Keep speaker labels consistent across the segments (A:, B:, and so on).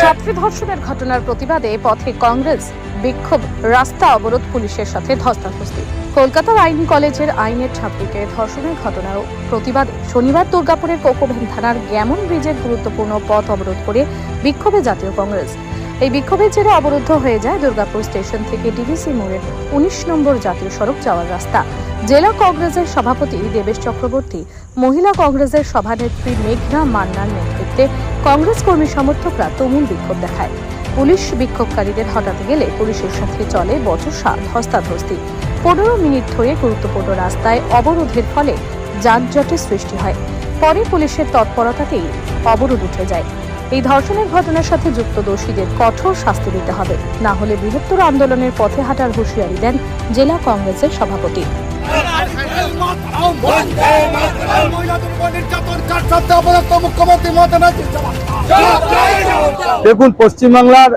A: ছাত্রী ধর্ষণের ঘটনার প্রতিবাদে পথে কংগ্রেস, বিক্ষোভ, রাস্তা অবরোধ পুলিশের সাথে ধস্তাধস্তি। কলকাতার আইন কলেজের আইনের ছাত্রীকে ধর্ষণের ঘটনার প্রতিবাদে শনিবার দুর্গাপুরের কোকোভেন থানার গ্যামন ব্রিজের গুরুত্বপূর্ণ পথ অবরোধ করে বিক্ষোভে জাতীয় কংগ্রেস। এই বিক্ষোভের জেরে অবরুদ্ধ হয়ে যায় দুর্গাপুর স্টেশন থেকে ডিভিসি মোড়ের উনিশ নম্বর জাতীয় সড়ক যাওয়ার রাস্তা। জেলা কংগ্রেসের সভাপতি দেবেশ চক্রবর্তী, মহিলা কংগ্রেসের সভানেত্রী মেঘনা মান্নার নেতৃত্বে কংগ্রেস কর্মী সমর্থকরা তুমুল বিক্ষোভ দেখায়। পুলিশ বিক্ষোভকারীদের হটাতে গেলে পুলিশের সাথে চলে বচসা ধস্তাধস্তি। পনেরো মিনিট ধরে গুরুত্বপূর্ণ রাস্তায় অবরোধের ফলে যানজটের সৃষ্টি হয়। পরে পুলিশের তৎপরতাতেই অবরোধ উঠে যায়। এই ধর্ষণের ঘটনার সাথে যুক্ত দোষীদের কঠোর শাস্তি দিতে হবে। না হলে বৃহত্তর আন্দোলনের পথে হাঁটার হুঁশিয়ারি দেন জেলা কংগ্রেসের সভাপতি।
B: দেখুন, পশ্চিমবাংলার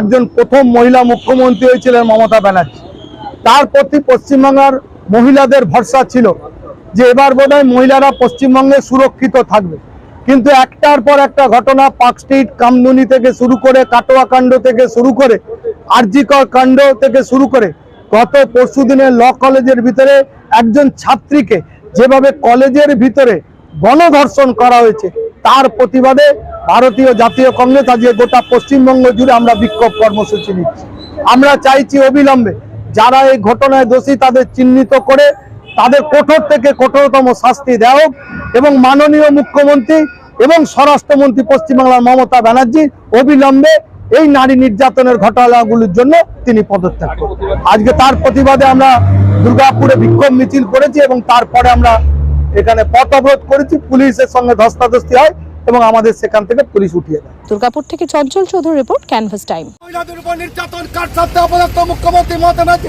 B: একজন প্রথম মহিলা মুখ্যমন্ত্রী হয়েছিলেন মমতা ব্যানার্জি। তার প্রতি পশ্চিমবাংলার মহিলাদের ভরসা ছিল যে এবার বোধহয় মহিলারা পশ্চিমবঙ্গে সুরক্ষিত থাকবে। কিন্তু একটার পর একটা ঘটনা পার্ক স্ট্রিট, কামদুনি থেকে শুরু করে, কাটোয়া কাণ্ড থেকে শুরু করে, আরজিকর কাণ্ড থেকে শুরু করে, গত পরশু দিনের ল কলেজের ভিতরে একজন ছাত্রীকে যেভাবে কলেজের ভিতরে গণধর্ষণ করা হয়েছে, তার প্রতিবাদে ভারতীয় জাতীয় কংগ্রেস আজকে গোটা পশ্চিমবঙ্গ জুড়ে আমরা বিক্ষোভ কর্মসূচি নিচ্ছি। আমরা চাইছি অবিলম্বে যারা এই ঘটনায় দোষী তাদের চিহ্নিত করে তাদের কঠোর থেকে কঠোরতম শাস্তি দেওয়া হোক এবং মাননীয় মুখ্যমন্ত্রী এবং স্বরাষ্ট্রমন্ত্রী পশ্চিমবাংলার মমতা ব্যানার্জি অবিলম্বে এই নারী নির্যাতনের ঘটনাগুলির জন্য তিনি পদত্যাগ করুন। আজকে তার প্রতিবাদে আমরা দুর্গাপুরে বিক্ষোভ মিছিল করেছি এবং তারপরে আমরা এখানে পথ অবরোধ করেছি পুলিশের সঙ্গে ধস্তাধস্তি হয় এবং আমাদের সেখান থেকে পুলিশ উঠিয়ে দেয়।
A: দুর্গাপুর থেকে Chanchal Chowdhury report canvas time.
C: মহিলাদের উপর নির্যাতন কার সাথে অপরাধ মুখ্যমন্ত্রী মমতা ব্যানার্জি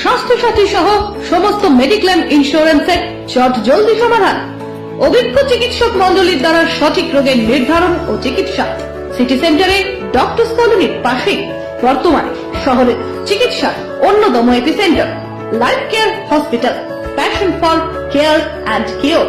D: স্বাস্থ্য সাথী সহ সমস্ত মেডিক্লেম ইন্স্যুরেন্সের চট জলদি সমাধান। অভিজ্ঞ চিকিৎসক মন্ডলীর দ্বারা সঠিক রোগের নির্ধারণ ও চিকিৎসা। সিটি সেন্টারে ডক্টর কলোনির পাশেই বর্তমানে শহরের চিকিৎসা অন্যতম epicentre life care hospital passion for care and cure